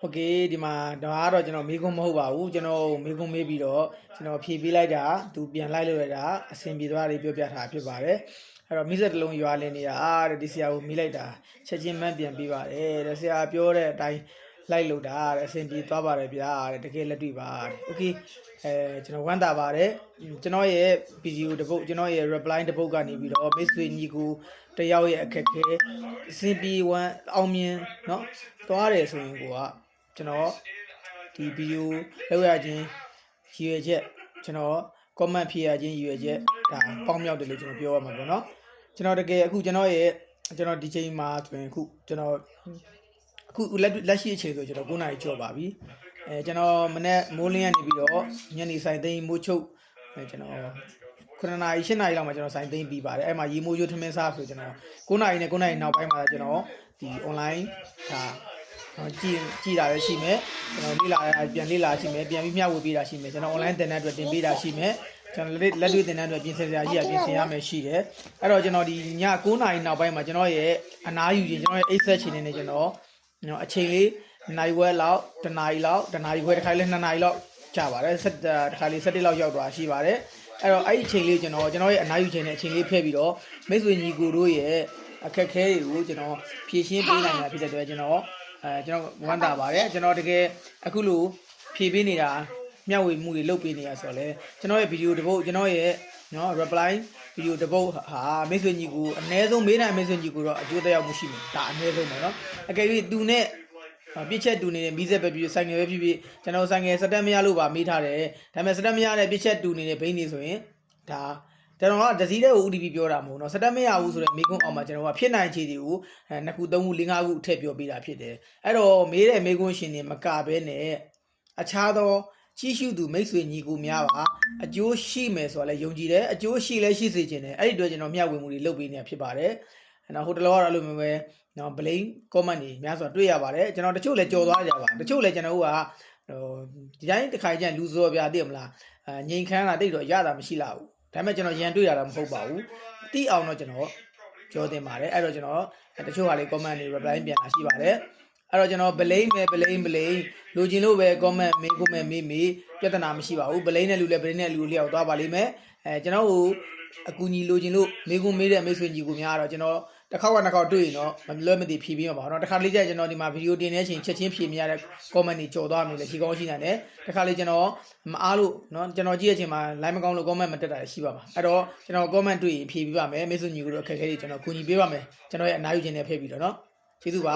โอเคဒီမှာဒါကတော့ကျွန်တော်မေးခွန်းမဟုတ်ပါဘူးကျွန်တော်မေးခွန်းမေးပြီးတော့ကျွန်တော်ဖြေပေးလိုက်တာသူပြန်လိုက်လို့ရတာအဆင်ပြေသွားတယ်ပြောပြထားဖြစ်ပါတယ်အဲ့တော့မိဆက်တစ်လုံးရွာလင်းနေတာအားတဲ့ဒီဆရာကိုမိလိုက်တာချက်ချင်းမှန်းပြန်ပြီးပါတယ်တဲ့ဆရာပြောတဲ့အတိုင်းလိုက်လို့တာတဲ့အဆင်ပြေသွားပါတယ်ဗျာတဲ့တကယ်လက်တွေ့ပါတဲ့โอเคအဲကျွန်တော်ဝမ်းသာပါတယ်ကျွန်တော်ရဲ့ဗီဒီယိုတစ်ပုတ်ကျွန်တော်ရဲ့ reply တစ်ပုတ်ကနေပြီးတော့မိတ်ဆွေညီကိုတယောက်ရဲ့အခက်ခဲအဆင်ပြေဝမ်းအောင်မြင်เนาะသွားတယ်ဆိုရင်ကိုက ကျွန်တော်ဒီဗီဒီယိုလောက်ရခြင်းရည်ရွယ်ချက်ကျွန်တော် comment ဖြေရခြင်းရည်ရွယ်ချက်ဒါပေါင်းမြောက်တယ်လို့ကျွန်တော်ပြောရမှာပေါ့နော်ကျွန်တော်တကယ်အခုကျွန်တော်ရဲ့ကျွန်တော်ဒီချိန်မှာဆိုရင်အခုကျွန်တော်အခုလက်လက်ရှိအချိန်ဆိုကျွန်တော်9နာရီကျော်ပါပြီအဲကျွန်တော်မနေ့မိုးလင်းရနေပြီးတော့ညနေဆိုင်သိမ်းမိုးချုပ်အဲကျွန်တော်9နာရီ10နာရီလောက်မှာကျွန်တော်ဆိုင်သိမ်းပြီးပါတယ်အဲ့မှာရေမိုးချိုးထမင်းစားဆိုကျွန်တော်9နာရီနဲ့9နာရီနောက်ပိုင်းမှာကျွန်တော်ဒီ online ဒါ ကျွန်တော်ကြည်ကြည်တာလည်းရှိမယ်ကျွန်တော်လေ့လာရပြန်လေ့လာရှိမယ်ပြန်ပြီးမျှဝေပေးတာရှိမယ်ကျွန်တော် online သင်တန်းအတွက်တင်ပေးတာရှိမယ်ကျွန်တော်လက်လက်တွေ့သင်တန်းအတွက်ပြင်ဆင်စရာရှိရပြင်ဆင်ရမယ်ရှိတယ်အဲ့တော့ကျွန်တော်ဒီည9:00နာရီနောက်ပိုင်းမှာကျွန်တော်ရဲ့အနားယူခြင်းကျွန်တော်ရဲ့အိတ်ဆက်ခြင်းနဲ့ကျွန်တော်ကျွန်တော်အချိန်လေးနိုင်ဝဲလောက်တနာရီလောက်တနာရီခွဲတစ်ခါလေး2နာရီလောက်ကြာပါတယ်ဆက်တစ်ခါလေး7လောက်ရောက်သွားရှိပါတယ်အဲ့တော့အဲ့ဒီအချိန်လေးကျွန်တော်ကျွန်တော်ရဲ့အနားယူခြင်းနဲ့အချိန်လေးဖဲ့ပြီးတော့မိတ်ဆွေညီကိုတို့ရဲ့အခက်အခဲတွေကိုကျွန်တော်ဖြည့်ရှင်းပေးနိုင်တာဖြစ်တဲ့အတွက်ကျွန်တော် အဲကျွန်တော်ဝမ်းသာပါတယ်ကျွန်တော်တကယ်အခုလိုဖြည့်ပေးနေတာမျှဝေမှုတွေလုပ်ပေးနေတာဆိုတော့လေကျွန်တော်ရဲ့ဗီဒီယိုတစ်ပုတ်ကျွန်တော်ရဲ့နော် reply ဗီဒီယိုတစ်ပုတ်ဟာမိတ်ဆွေညီကိုအ ਨੇ ဆုံးမေးနိုင်မိတ်ဆွေညီကိုတော့အကျိုးသက်ရောက်မှုရှိမယ်ဒါအ ਨੇ ဆုံးပေါ့နော်အကယ်၍သူနဲ့ပြစ်ချက်တူနေတဲ့မိဆက်ပဲဖြစ်ဆိုင်ငယ်ပဲဖြစ်ဖြစ်ကျွန်တော်ဆိုင်ငယ်စတက်မရလို့ပါမေးထားတယ်ဒါပေမဲ့စတက်မရတဲ့ပြစ်ချက်တူနေတဲ့ဘိန်းနေဆိုရင်ဒါ ကျွန်တော်ကဒစီတဲ့ကို UDP ပြောတာမဟုတ်တော့စတက်မရဘူးဆိုတော့မိကုန်းအောင်မှာကျွန်တော်ကဖြစ်နိုင်ခြေတွေကိုအဲနှစ်ခုသုံးခုလေးငါးခုထည့်ပြောပေးတာဖြစ်တယ်အဲ့တော့မေးတဲ့မိကုန်းရှင်တွေမကဘဲနဲ့အခြားသောကြီးရှုသူမိတ်ဆွေညီကိုများပါအကျိုးရှိမယ်ဆိုတာလည်းယုံကြည်တယ်အကျိုးရှိလဲရှိစေခြင်းတယ်အဲ့ဒီအတွက်ကျွန်တော်မျှဝေမှုတွေလုပ်ပေးနေတာဖြစ်ပါတယ်အဲ့တော့ဟိုတလောကတော့အဲ့လိုမျိုးပဲနော် blame comment တွေများစွာတွေ့ရပါတယ်ကျွန်တော်တချို့လည်းကြော်သွားကြပါတချို့လည်းကျွန်တော်တို့ကဟိုဒီတိုင်းတစ်ခါကျရင်လူစော်ပြသိရမလားအဲငိန်ခမ်းတာတိတ်တော့ရတာမရှိလာဘူး ဒါပေမဲ့ကျွန်တော်ရန်တွေ့ရတာမဟုတ်ပါဘူးတိအောင်တော့ကျွန်တော်ပြောတင်ပါတယ်အဲ့တော့ကျွန်တော်တချို့ဟာလေး comment တွေ reply ပြန်လာရှိပါတယ်အဲ့တော့ကျွန်တော် blame ပဲ blame blame လူချင်းလို့ပဲ comment မေးကိုမဲ့မေးမေးပြဿနာမရှိပါဘူး blame နဲ့လူလည်း blame နဲ့လူလျောက်သွားပါလိမ့်မယ်အဲကျွန်တော်ကိုအကူညီလိုချင်လို့မေးခွန်းမေးတဲ့မိတ်ဆွေညီကိုများတော့ကျွန်တော် တစ်ခေါက်ကနှစ်ခေါက်တွေ့ရင်တော့မလွဲမသွေဖြေပြီးမှာပါတော့တစ်ခါလေးကျရင်ကျွန်တော်ဒီမှာဗီဒီယိုတင်နေချိန်ချက်ချင်းဖြေမြရတဲ့ comment တွေကြော်သွားမှလည်းရှိကောင်းရှိနိုင်တယ်တစ်ခါလေးကျွန်တော်မအားလို့เนาะကျွန်တော်ကြည့်ရချိန်မှာ line မကောင်းလို့ comment မတက်တာရှိပါမှာအဲ့တော့ကျွန်တော် comment တွေ့ရင်ဖြေပြီးပါမယ်မိတ်ဆွေညီကိုတို့အခက်အခဲတွေကျွန်တော်ကူညီပေးပါမယ်ကျွန်တော်ရဲ့အနားယူခြင်းနဲ့ဖြည့်ပြီးတော့เนาะကျေးဇူးပါ